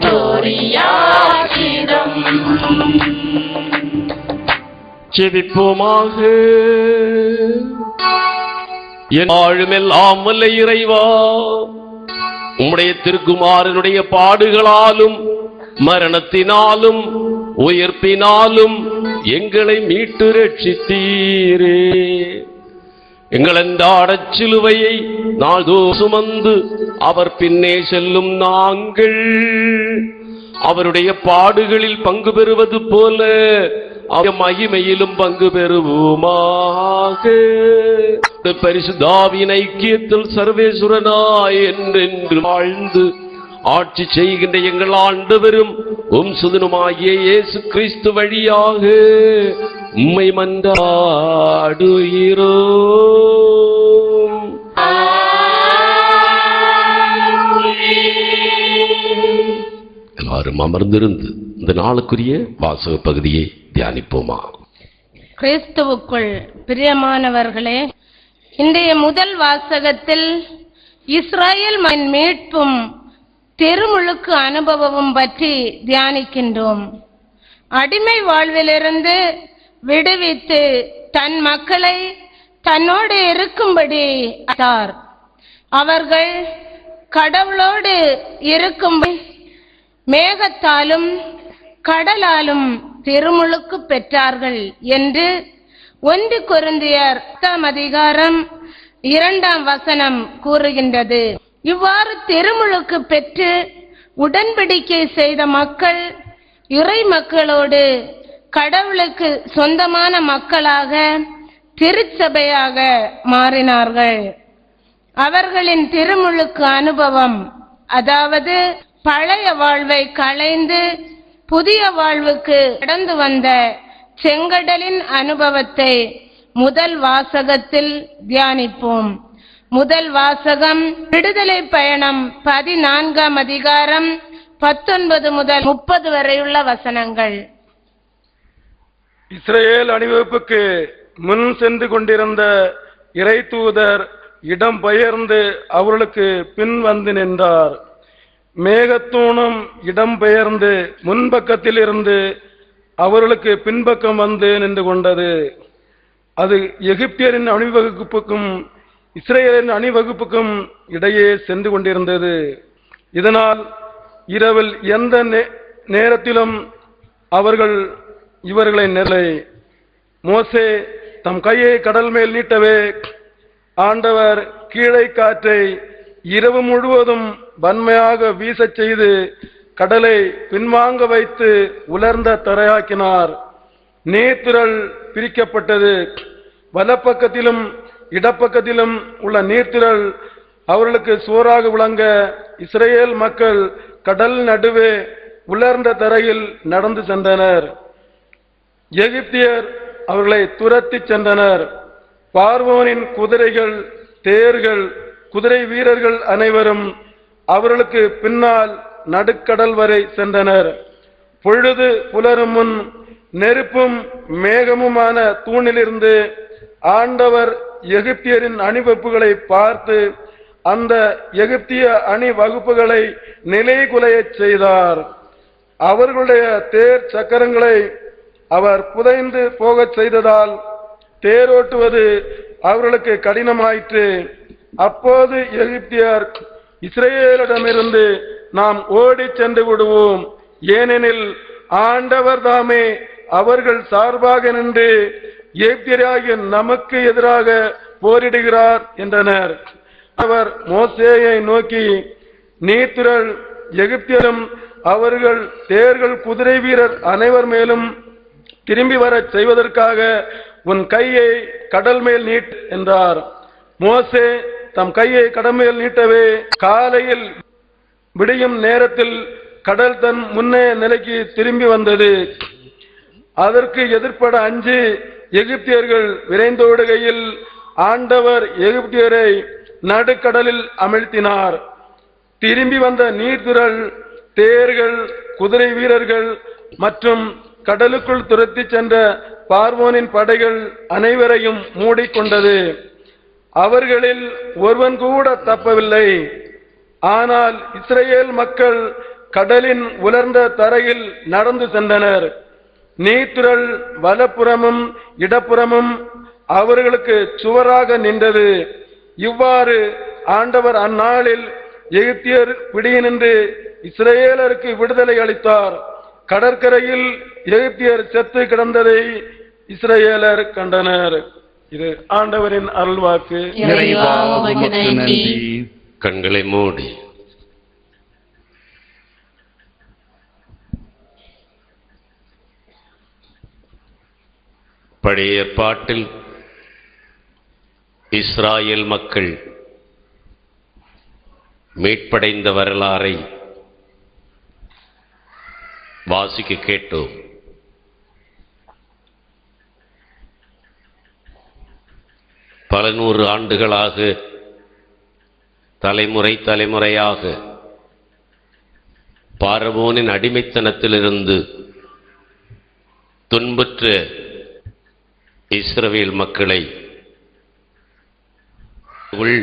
சூரியாக்கிதம். செவிப்போமாக. என் ஆழுமெல்லாம் வல்ல இறைவா. உம்முடைய திருக்குமாரனுடைய பாடுகளாலும் மரணத்தினாலும் உயிர்ப்பினாலும் எங்களை மீட்டு ரட்சித்தீரே. எங்கள் சிலுவையை நாள்தோ சுமந்து அவர் பின்னே செல்லும் நாங்கள். அவருடைய பாடுகளில் பங்கு பெறுவது போல அவர் மகிமையிலும் பங்கு பெறுவோமாக. பரிசுதாவின் ஐக்கியத்தில் சர்வேசுரனாய் என்றென்று வாழ்ந்து ஆட்சி செய்கின்ற எங்கள் ஆண்டவரும் உம் சுதனுமாகிய இயேசு கிறிஸ்து வழியாக உம்மை மன்றாடுகிறோம். எல்லாரும் அமர்ந்திருந்து இந்த நாளுக்குரிய வாசக பகுதியை தியானிப்போமா? கிறிஸ்துவுக்குள் பிரியமானவர்களே இன்றைய முதல் வாசகத்தில் இஸ்ரேல் மண் மீட்பும் தெருமுழுக்கு அனுபவமும் பற்றி தியானிக்கின்றோம். அடிமை வாழ்விலிருந்து விடுவித்து தன் மக்களை தன்னோடு இருக்கும்படி அழைத்தார். அவர்கள் கடவுளோடு இருக்கும் மேகத்தாலும் கடலாலும் திருமுழுக்கு பெற்றார்கள் என்று ஒன்று குருந்தியர் அதிகாரம் இரண்டாம் வசனம் கூறுகின்றது இவ்வாறு திருமுழுக்கு பெற்று உடன்படிக்கை செய்த மக்கள் இறை மக்களோடு கடவுளுக்கு சொந்தமான மக்களாக திருச்சபையாக மாறினார்கள். அவர்களின் திருமுழுக்கு அனுபவம் அதாவது பழைய வாழ்வை களைந்து புதிய வாழ்வுக்கு கடந்து வந்த செங்கடலின் அனுபவத்தை முதல் வாசகத்தில் தியானிப்போம். முதல் வாசகம் விடுதலை பயணம் பதினான்காம் அதிகாரம் பத்தொன்பது முதல் முப்பது வரையுள்ள வசனங்கள். இஸ்ரேல் அணிவகுப்புக்கு முன் சென்று கொண்டிருந்த இறை தூதர் இடம் பெயர்ந்து அவர்களுக்கு பின் வந்து நின்றார். மேகத்தூணும் இடம் பெயர்ந்து முன்பக்கத்தில் இருந்து அவர்களுக்கு பின்பக்கம் வந்து நின்று கொண்டது. அது எகிப்தியரின் அணிவகுப்புக்கும் இஸ்ரேலின் அணிவகுப்புக்கும் இடையே சென்று கொண்டிருந்தது. இதனால் இரவில் எந்த நே- நேரத்திலும் அவர்கள் இவர்களை நிலை. மோசே தம் கையை கடல் மேல் நீட்டவே. ஆண்டவர் கீழே காற்றை இரவு முழுவதும் வன்மையாக வீசச் செய்து கடலை பின்வாங்க வைத்து உலர்ந்த தரையாக்கினார். நீர்த்திரள் பிரிக்கப்பட்டது. வலப்பக்கத்திலும் இடப்பக்கத்திலும் உள்ள நீர்த்திரள் அவர்களுக்கு சோறாக விளங்க இஸ்ரேல் மக்கள் கடல் நடுவே உலர்ந்த தரையில் நடந்து சென்றனர். எகிப்தியர் அவர்களை துரத்திச் சென்றனர். பார்வோனின் குதிரைகள் தேர்கள் குதிரை வீரர்கள் அனைவரும் அவர்களுக்கு பின்னால் நடுக்கடல் வரை சென்றனர். பொழுது புலரும் முன் நெருப்பும் மேகமுமான தூணிலிருந்து ஆண்டவர் எகிப்தியரின் அணிவகுப்புகளை பார்த்து அந்த எகிப்திய அணிவகுப்புகளை நிலைகுலையச் செய்தார். அவர்களுடைய தேர் சக்கரங்களை அவர் புதைந்து போகச் செய்ததால் தேரோட்டுவது அவர்களுக்கு கடினமாயிற்று. அப்போது எகிப்தியர் இஸ்ரேலிடமிருந்து நாம் ஓடிச் சென்று விடுவோம். ஏனெனில் ஆண்டவர் தாமே அவர்கள் சார்பாக நின்று எகிப்தியராகிய நமக்கு எதிராக போரிடுகிறார் என்றனர். அவர் மோசேயை நோக்கி நீத்திரள் எகிப்தியரும் அவர்கள் தேர்கள் குதிரை வீரர் அனைவர் மேலும் திரும்பி வரச் செய்வதற்காக உன் கையை கடல் மேல் நீட் என்றார். மோசே தம் கையை கடல் மேல் நீட்டவே காலையில் விடியும் நேரத்தில் கடல் தன் முன்னே நிலைக்கு திரும்பி வந்தது. அதற்கு எதிர்ப்பட அஞ்சு எகிப்தியர்கள் விரைந்தோடுகையில் ஆண்டவர் எகிப்தியரை நடுக்கடலில் அமிழ்த்தினார். திரும்பி வந்த நீர்த்திரள் தேர்கள் குதிரை வீரர்கள் மற்றும் கடலுக்குள் துரத்தி சென்ற பார்வோனின் படைகள் அனைவரையும் மூடிக்கொண்டது. அவர்களில் ஒருவன் கூட தப்பவில்லை. ஆனால் இஸ்ரேல் மக்கள் கடலின் உலர்ந்த தரையில் நடந்து சென்றனர். நீத்துரல் வலப்புறமும் இடப்புறமும் அவர்களுக்கு சுவராக நின்றது. இவ்வாறு ஆண்டவர் அந்நாளில் எகிப்தியர் பிடியினின்று இஸ்ரேலருக்கு விடுதலை அளித்தார். கடற்கரையில் எகிப்தியர் செத்து கிடந்ததை இஸ்ரேலர் கண்டனர். இது ஆண்டவரின் அருள்வாக்கு. கண்களை மூடி. பழைய ஏற்பாட்டில் இஸ்ராயேல் மக்கள் மீட்படைந்த வரலாறை வாசிக்க கேட்டோம் பல நூறு ஆண்டுகளாக தலைமுறை தலைமுறையாக பாரபோனின் அடிமைத்தனத்திலிருந்து துன்புற்ற இஸ்ரவேல் மக்களை உள்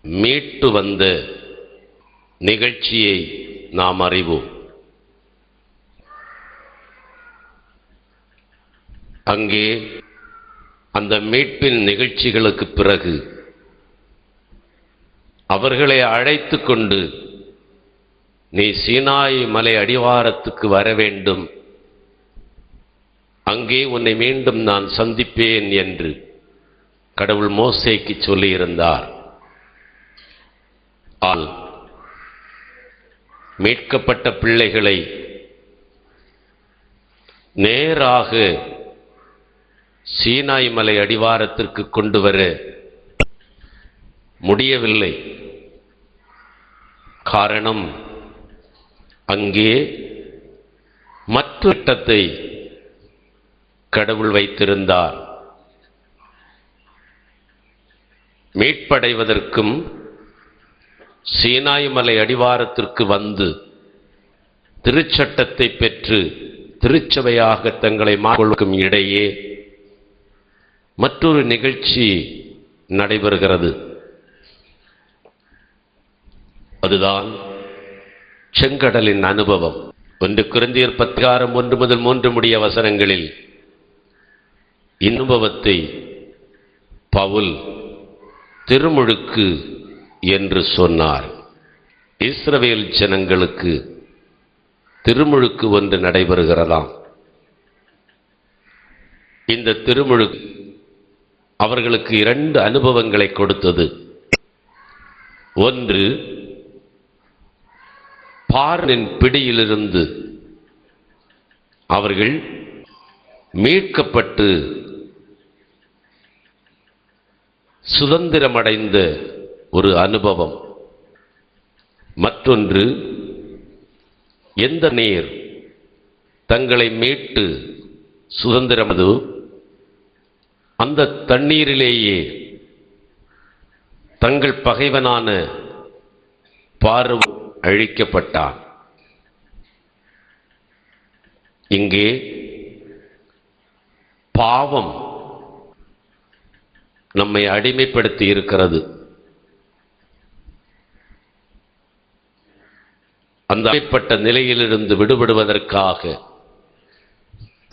மீட்டு வந்த நிகழ்ச்சியை நாம் அறிவோம். அங்கே அந்த மீட்பின் நிகழ்ச்சிகளுக்கு பிறகு அவர்களை அழைத்து கொண்டு நீ சீனாய் மலை அடிவாரத்துக்கு வர வேண்டும். அங்கே உன்னை மீண்டும் நான் சந்திப்பேன் என்று கடவுள் மோசைக்கு சொல்லியிருந்தார். ஆல் மீட்கப்பட்ட பிள்ளைகளை நேராக சீனாய் மலை அடிவாரத்திற்கு கொண்டு வர முடியவில்லை. காரணம் அங்கே மற்ற திட்டத்தை கடவுள் வைத்திருந்தார். மீட்படைவதற்கும் சீனாய் மலை அடிவாரத்திற்கு வந்து திருச்சட்டத்தை பெற்று திருச்சபையாக தங்களை மாற்றுவதற்கும் இடையே மற்றொரு நிகழ்ச்சி நடைபெறுகிறது. அதுதான் செங்கடலின் அனுபவம். ஒன்று குருந்தியர் பத்திகாரம் ஒன்று முதல் மூன்று முடிய வசனங்களில் இனுபவத்தை பவுல் திருமுழுக்கு என்று சொன்னார். இஸ்ரவேல் ஜனங்களுக்கு திருமுழுக்கு ஒன்று நடைபெறுகிறதாம். இந்த திருமுழுக்கு அவர்களுக்கு இரண்டு அனுபவங்களை கொடுத்தது. ஒன்று பார்னின் பிடியிலிருந்து அவர்கள் மீட்கப்பட்டு சுதந்திரமடைந்த ஒரு அனுபவம். மற்றொன்று எந்த நேர் தங்களை மீட்டு சுதந்திரமது அந்த தண்ணீரிலேயே தங்கள் பகைவனான பார்வ அழிக்கப்பட்டான். இங்கே பாவம் நம்மை அடிமைப்படுத்தி இருக்கிறது. அந்த அடிப்பட்ட நிலையிலிருந்து விடுபடுவதற்காக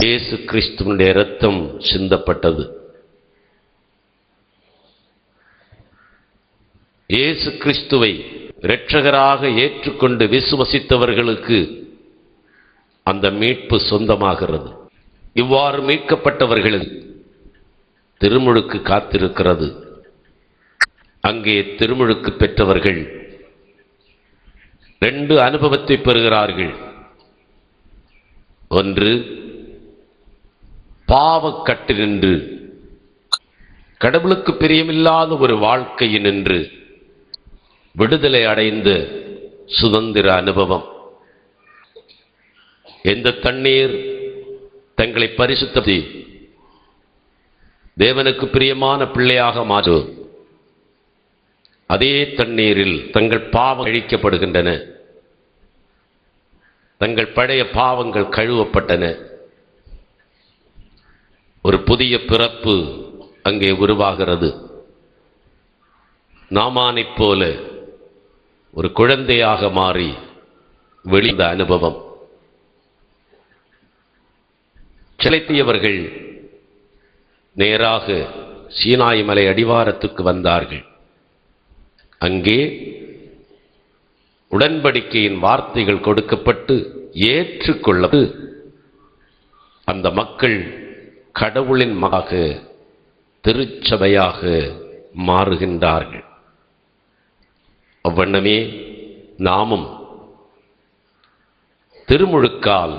இயேசு கிறிஸ்துவனுடைய ரத்தம் சிந்தப்பட்டது. இயேசு கிறிஸ்துவை இரட்சகராக ஏற்றுக்கொண்டு விசுவசித்தவர்களுக்கு அந்த மீட்பு சொந்தமாகிறது. இவ்வாறு மீட்கப்பட்டவர்கள் திருமுழுக்கு காத்திருக்கிறது. அங்கே திருமுழுக்கு பெற்றவர்கள் ரெண்டு அனுபவத்தை பெறுகிறார்கள். ஒன்று பாவக்கட்டு நின்று கடவுளுக்கு பிரியமில்லாத ஒரு வாழ்க்கையினின்று விடுதலை அடைந்த சுதந்திர அனுபவம். எந்த தண்ணீர் தங்களை பரிசுத்தி தேவனுக்கு பிரியமான பிள்ளையாக மாற்றும் அதே தண்ணீரில் தங்கள் பாவம் அழிக்கப்படுகின்றன. தங்கள் பழைய பாவங்கள் கழுவப்பட்டன. ஒரு புதிய பிறப்பு அங்கே உருவாகிறது. நாமானைப் போல ஒரு குழந்தையாக மாறி வெளிந்த அனுபவம். செலுத்தியவர்கள் நேராக சீனாய் மலை அடிவாரத்துக்கு வந்தார்கள். அங்கே உடன்படிக்கையின் வார்த்தைகள் கொடுக்கப்பட்டு ஏற்றுக்கொள்ளது அந்த மக்கள் கடவுளின் மகாக திருச்சபையாக மாறுகின்றார்கள். அவ்வண்ணமே நாமும் திருமுழுக்கால்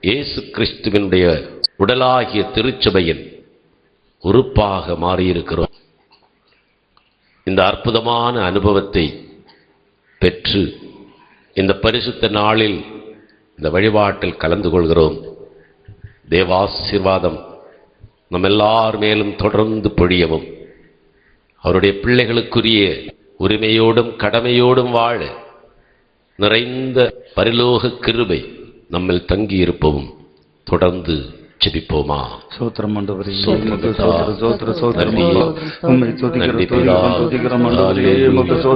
இயேசு கிறிஸ்துவினுடைய உடலாகிய திருச்சபையின் உறுப்பாக மாறியிருக்கிறோம். இந்த அற்புதமான அனுபவத்தை பெற்று இந்த பரிசுத்த நாளில் இந்த வழிபாட்டில் கலந்து கொள்கிறோம். தேவாசிர்வாதம் நம் எல்லார் மேலும் தொடர்ந்து பொழியவும். அவருடைய பிள்ளைகளுக்குரிய உரிமையோடும் கடமையோடும் வாழ நிறைந்த பரிலோக கிருபை நம்மில் தங்கியிருப்பவும் தொடர்ந்து ஜெபிப்போமா? சோத்திரம் ஆண்டவரே சோத்திரம் உமக்கு பிதா.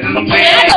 Man.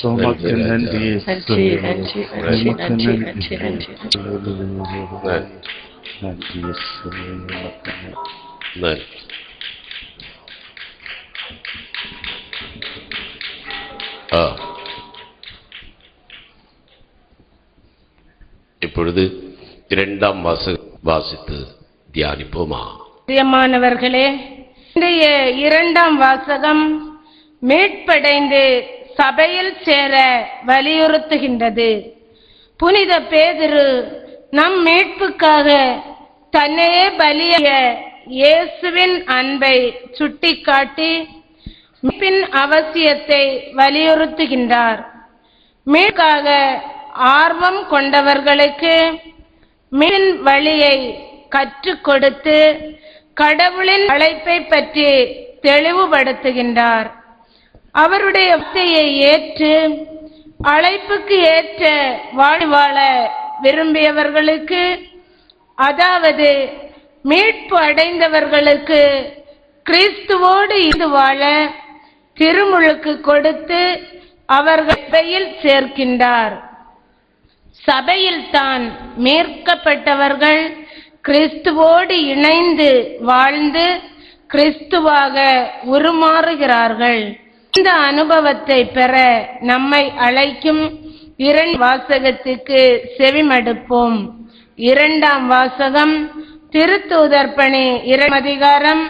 So much in NDA. Nine. இப்பொழுது இரண்டாம் வாச வாசித்தது தியானிப்போமா பிரியமானவர்களே இன்றைய இரண்டாம் வாசகம் மீட்படைந்து சபையில் சேர வலியுறுத்துகின்றது. புனித பேதிரு நம் மீட்புக்காக தன்னையே பலிய இயேசுவின் அன்பை சுட்டிக்காட்டி மீட்பின் அவசியத்தை வலியுறுத்துகின்றார். மீட்காக ஆர்வம் கொண்டவர்களுக்கு மீன் வழியை கற்றுக் கொடுத்து கடவுளின் அழைப்பை பற்றி தெளிவுபடுத்துகின்றார். அவருடைய வார்த்தையை ஏற்று அழைப்புக்கு ஏற்ற வாழ்வாழ விரும்பியவர்களுக்கு அதாவது மீட்பு அடைந்தவர்களுக்கு கிறிஸ்துவோடு இது வாழ திருமுழுக்கு கொடுத்து அவர்கள் சபையில் சேர்க்கின்றார். சபையில் தான் மீட்கப்பட்டவர்கள் கிறிஸ்துவோடு இணைந்து வாழ்ந்து கிறிஸ்துவாக உருமாறுகிறார்கள். இந்த அனுபவத்தை பெற நம்மை அழைக்கும் இரண்டு வாசகத்துக்கு செவிமடுப்போம். இரண்டாம் வாசகம் திருத்தூதர் பணி அதிகாரம்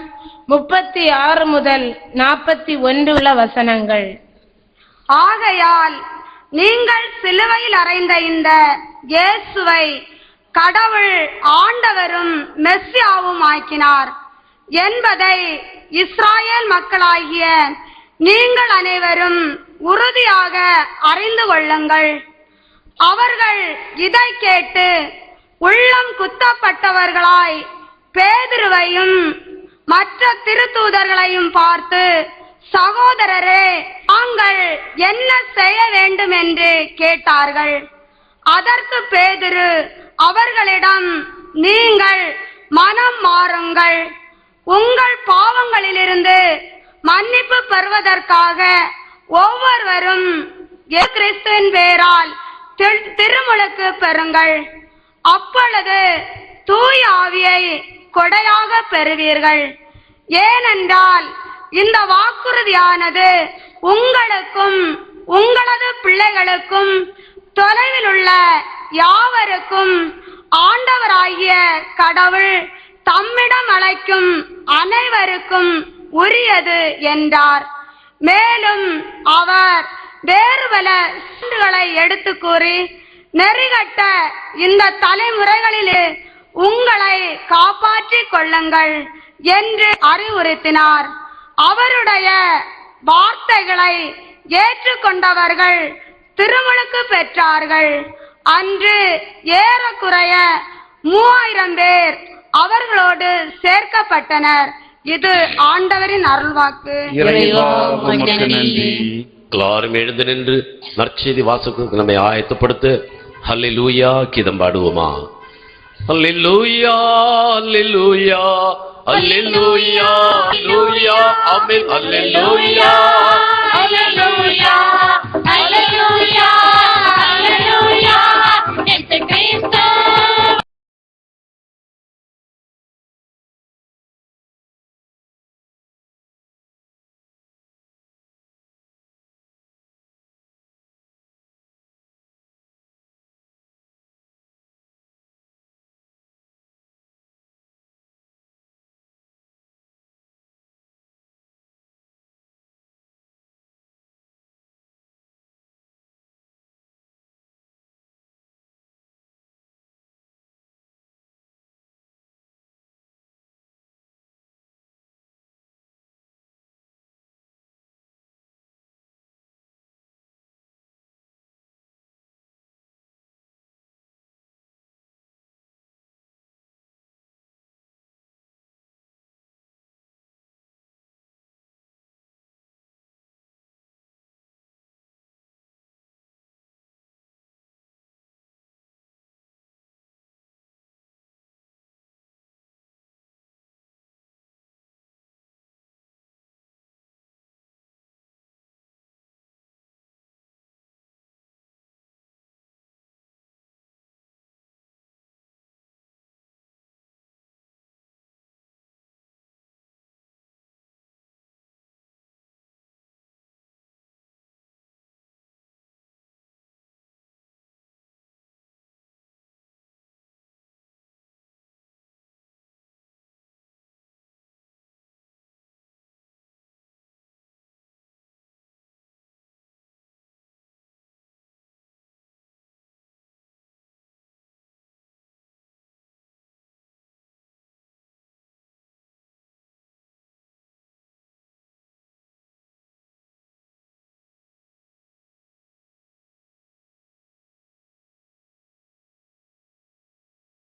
முப்பத்தி ஆறு முதல் நாற்பத்தி ஒன்று உள்ள வசனங்கள். ஆகையால் நீங்கள் சிலுவையில் அறைந்த இந்த இயேசுவை கடவுள் ஆண்டவரும் மெஸ்ஸியாவும் ஆக்கினார். என்பதை இஸ்ராயேல் மக்களாகிய நீங்கள் அனைவரும் உறுதியாக அறிந்து கொள்ளுங்கள். அவர்கள் இதை கேட்டு உள்ளம் குத்தப்பட்டவர்களாய் பேதுருவையும் மற்ற திருத்தூதர்களையும் பார்த்து சகோதரரே தாங்கள் என்ன செய்ய வேண்டும் என்று கேட்டார்கள். அதற்கு பேதிரு அவர்களிடம் நீங்கள் மனம் மாறுங்கள். உங்கள் பாவங்களிலிருந்து மன்னிப்பு பெறுவதற்காக ஒவ்வொருவரும் இயேசு கிறிஸ்துவின் பேரால் திரு- திருமுழுக்கு பெறுங்கள். அப்பொழுது தூய் ஆவியை கொடையாக பெறுவீர்கள். ஏனென்றால் இந்த வாக்குறுதியானது உங்களுக்கும் உங்களது பிள்ளைகளுக்கும் தொலைவில் உள்ள யாவருக்கும் ஆண்டவராகிய கடவுள் தம்மிடம் அழைக்கும் அனைவருக்கும் உரியது என்றார். மேலும் அவர் வேறு பல எடுத்து கூறி நெறிகட்ட இந்த தலைமுறைகளிலே உங்களை காப்பாற்றிக் கொள்ளுங்கள் என்று அறிவுறுத்தினார். அவருடைய வார்த்தைகளை ஏற்றுக்கொண்டவர்கள் திருமுழுக்கு பெற்றார்கள். அன்று ஏறக்குறைய மூவாயிரம் பேர் அவர்களோடு சேர்க்கப்பட்டனர். இது ஆண்டவரின் அருள்வாக்கு. எல்லாரும் எழுந்து நின்று நற்செய்தி வாசகத்துக்கு நம்மை ஆயத்தப்படுத்த ஹல்லேலூயா கீதம் பாடுவோமா ஹல்லேலூயா ஹல்லேலூயா ஹல்லேலூயா ஹல்லேலூயா ஆமென். ஹல்லேலூயா Hallelujah,